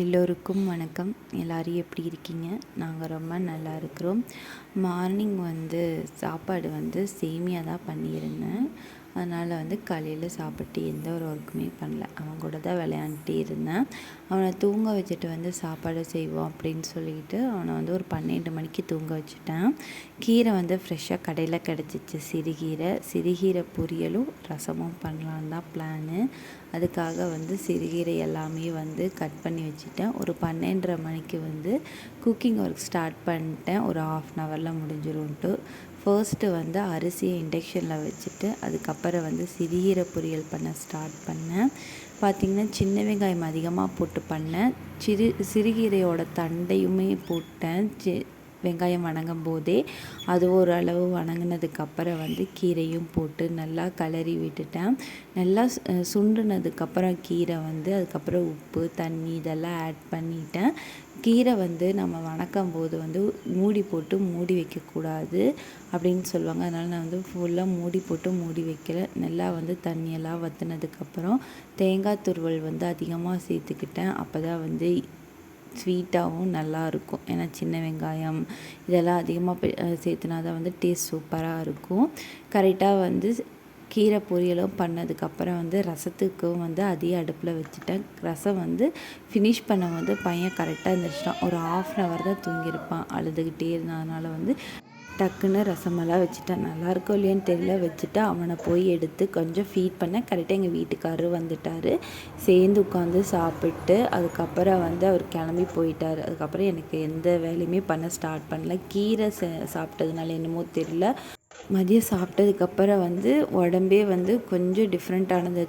எல்லோருக்கும் வணக்கம். எல்லோரும் எப்படி இருக்கீங்க? நாங்கள் ரொம்ப நல்லா இருக்கிறோம். மார்னிங் வந்து சாப்பாடு வந்து சேமியா தான் பண்ணியிருந்தேன். அதனால் வந்து காலையில் சாப்பிட்டு எந்த ஒரு ஒர்க்குமே பண்ணல. அவன் கூட தான் விளையாண்டுட்டு இருந்தேன். அவனை தூங்க வச்சுட்டு வந்து சாப்பாடு செய்வோம் அப்படின்னு சொல்லிட்டு அவனை வந்து ஒரு பன்னெண்டு மணிக்கு தூங்க வச்சுட்டேன். கீரை வந்து ஃப்ரெஷ்ஷாக கடையில் கிடச்சிச்சு. சிறுகீரை சிறுகீரை பொரியலும் ரசமும் பண்ணலான் தான் பிளானு அதுக்காக வந்து சிறுகீரை எல்லாமே வந்து கட் பண்ணி வச்சுட்டேன். ஒரு பன்னெண்டரை மணிக்கு வந்து குக்கிங் ஒர்க் ஸ்டார்ட் பண்ணிட்டேன். ஒரு ஆஃப் அன் ஹவரில் முடிஞ்சிரும்ன்ட்டு. ஃபர்ஸ்ட்டு வந்து அரிசியை இண்டக்ஷனில் வச்சுட்டு அதுக்கப்புறம் வந்து சிறுகீரை பொரியல் பண்ண ஸ்டார்ட் பண்ணேன். பார்த்திங்கன்னா சின்ன வெங்காயம் அதிகமாக போட்டு பண்ணேன். சிறு சிறுகீரையோட தண்டையுமே போட்டேன். சி வெங்காயம் வணங்கும் போதே அது ஓரளவு வணங்கினதுக்கப்புறம் வந்து கீரையும் போட்டு நல்லா கிளறி விட்டுட்டேன். நல்லா சுண்டுனதுக்கப்புறம் கீரை வந்து அதுக்கப்புறம் உப்பு தண்ணி இதெல்லாம் ஆட் பண்ணிட்டேன். கீரை வந்து நம்ம வணக்கம் போது வந்து மூடி போட்டு மூடி வைக்கக்கூடாது அப்படின்னு சொல்லுவாங்க. அதனால் நான் வந்து ஃபுல்லாக மூடி போட்டு மூடி வைக்கல. நல்லா வந்து தண்ணியெல்லாம் வற்றினதுக்கப்புறம் தேங்காய் துருவல் வந்து அதிகமாக சேர்த்துக்கிட்டேன். அப்போ தான் வந்து ஸ்வீட்டாகவும் நல்லாயிருக்கும் ஏன்னா சின்ன வெங்காயம் இதெல்லாம் அதிகமாக சேர்த்துனா தான் வந்து டேஸ்ட் சூப்பராக இருக்கும். கரெக்டாக வந்து கீரை பொரியலும் பண்ணதுக்கப்புறம் வந்து ரசத்துக்கும் வந்து அதிக அடுப்பில் வச்சுட்டேன். ரசம் வந்து ஃபினிஷ் பண்ண வந்து பையன் கரெக்டாக இருந்துச்சுட்டான் ஒரு ஆஃப் அன் ஹவர் தான் தூங்கியிருப்பான். அழுதுகிட்டே இருந்ததுனால வந்து டக்குன்னு ரசமெல்லாம் வச்சுட்டேன். நல்லாயிருக்கும் இல்லையான்னு தெரியல. வச்சுட்டு அவனை போய் எடுத்து கொஞ்சம் ஃபீட் பண்ண கரெக்டாக எங்கள் வீட்டுக்காரரு வந்துட்டார். சேர்ந்து உட்காந்து சாப்பிட்டு அதுக்கப்புறம் வந்து அவர் கிளம்பி போயிட்டார். அதுக்கப்புறம் எனக்கு எந்த வேலையுமே பண்ண ஸ்டார்ட் பண்ணல. கீரை சாப்பிட்டதுனால என்னமோ தெரியல. மதியம் சாப்பிட்டதுக்கப்புறம் வந்து உடம்பே வந்து கொஞ்சம் டிஃப்ரெண்ட்டானது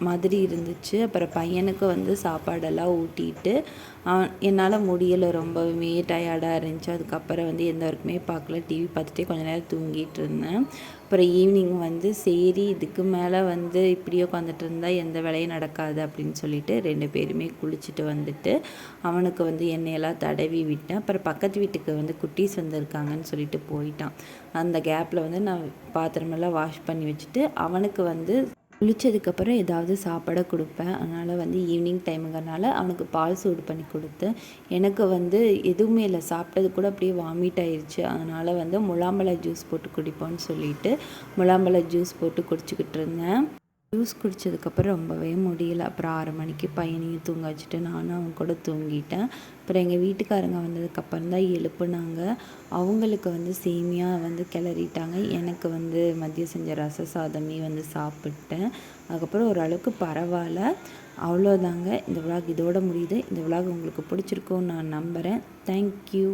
மாதிரி இருந்துச்சு. அப்புறம் பையனுக்கு வந்து சாப்பாடெல்லாம் ஊட்டிட்டு அவன் என்னால் முடியலை. ரொம்பவுமே டயர்டாக இருந்துச்சு. அதுக்கப்புறம் வந்து எந்த ஒர்க்குமே பார்க்கல. டிவி பார்த்துட்டே கொஞ்ச நேரம் தூங்கிட்டு இருந்தேன். அப்புறம் ஈவினிங் வந்து சரி இதுக்கு மேலே வந்து இப்படியே உட்காந்துட்டு இருந்தால் எந்த வேலையும் நடக்காது அப்படின்னு சொல்லிட்டு ரெண்டு பேருமே குளிச்சுட்டு வந்துட்டு அவனுக்கு வந்து எண்ணெயெல்லாம் தடவி விட்டேன். அப்புறம் பக்கத்து வீட்டுக்கு வந்து குட்டீஸ் வந்திருக்காங்கன்னு சொல்லிட்டு போயிட்டான். அந்த கேப்பில் வந்து நான் பாத்திரமெல்லாம் வாஷ் பண்ணி வச்சுட்டு அவனுக்கு வந்து குளித்ததுக்கப்புறம் ஏதாவது சாப்பிட கொடுப்பேன். அதனால் வந்து ஈவினிங் டைமுங்கிறனால அவனுக்கு பால் சூடு பண்ணி கொடுத்தேன். எனக்கு வந்து எதுவுமே இல்லை. சாப்பிட்டது கூட அப்படியே வாமிட் ஆயிடுச்சு அதனால் வந்து முலாம்பழ ஜூஸ் போட்டு குடிப்போன்னு சொல்லிட்டு முலாம்பழ ஜூஸ் போட்டு குடிச்சிக்கிட்டு இருந்தேன். ஜூஸ் குடித்ததுக்கப்புறம் ரொம்பவே முடியல. அப்புறம் ஆறு மணிக்கு பையனையும் தூங்க வச்சுட்டு நானும் அவங்க கூட தூங்கிட்டேன். அப்புறம் எங்கள் வீட்டுக்காரங்க வந்ததுக்கப்புறம் தான் எழுப்புனாங்க. அவங்களுக்கு வந்து சேமியாக வந்து கிளறிட்டாங்க. எனக்கு வந்து மதியம் செஞ்ச ரச சாதமே வந்து சாப்பிட்டேன். அதுக்கப்புறம் ஓரளவுக்கு பரவாயில்ல. அவ்வளோதாங்க இந்த விலாக் இதோட முடியுது. இந்த விழாக் உங்களுக்கு பிடிச்சிருக்கும்னு நான் நம்புகிறேன் தேங்க்யூ